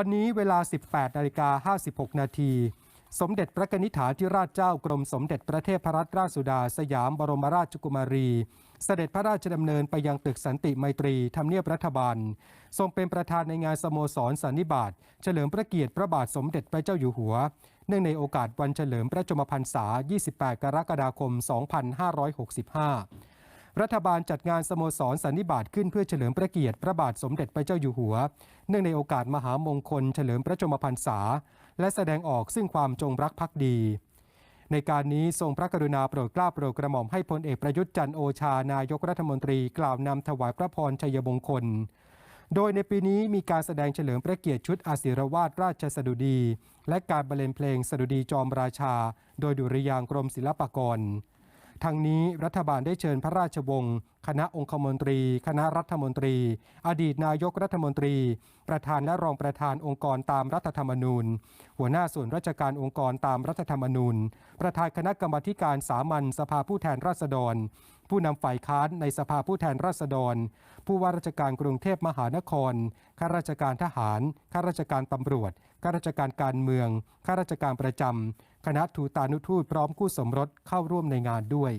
วันนี้เวลา 18นาฬิกา56 นาที สมเด็จพระนิธิฐาธิราชเจ้ากรมสมเด็จพระเทพรัตนราชสุดา สยามบรมราชกุมารี เสด็จพระราชดำเนินไปยังตึกสันติไมตรีทำเนียบรัฐบาล ทรงเป็นประธานในงานสโมสรสันนิบาตเฉลิมพระเกียรติพระบาทสมเด็จพระเจ้าอยู่หัว เนื่องในโอกาสวันเฉลิมพระชมพรรษา 28 กรกฎาคม 2565 รัฐบาลจัดงานสโมสรสันนิบาตขึ้นเพื่อเฉลิมพระเกียรติพระบาทสมเด็จพระเจ้าอยู่หัว เนื่องในโอกาสมหามงคล เฉลิมพระชนมพรรษา และแสดงออกซึ่งความจงรักภักดี ในการนี้ทรงพระกรุณาโปรดเกล้าโปรดกระหม่อมให้พลเอกประยุทธ์จันทร์โอชานายกรัฐมนตรีกล่าวนำถวายพระพรชัยมงคล โดยในปีนี้มีการแสดงเฉลิมพระเกียรติชุดอาศิรวาทราชสดุดี และการบรรเลงเพลงสดุดีจอมราชา โดยดุริยางกรมศิลปากร ทั้งนี้รัฐบาลได้เชิญพระราชวงศ์คณะองคมนตรี คณะรัฐมนตรี อดีตนายกรัฐมนตรี ประธานและรองประธานองค์กรตามรัฐธรรมนูญ หัวหน้าส่วนราชการองค์กรตามรัฐธรรมนูญ ประธานคณะกรรมการสามัญสภาผู้แทนราษฎร ผู้นำฝ่ายค้านในสภาผู้แทนราษฎร ผู้ว่าราชการกรุงเทพมหานครข้าราชการทหารข้าราชการตำรวจข้าราชการการเมืองข้าราชการประจำ คณะทูตานุทูตพร้อมคู่สมรสเข้าร่วมในงานด้วย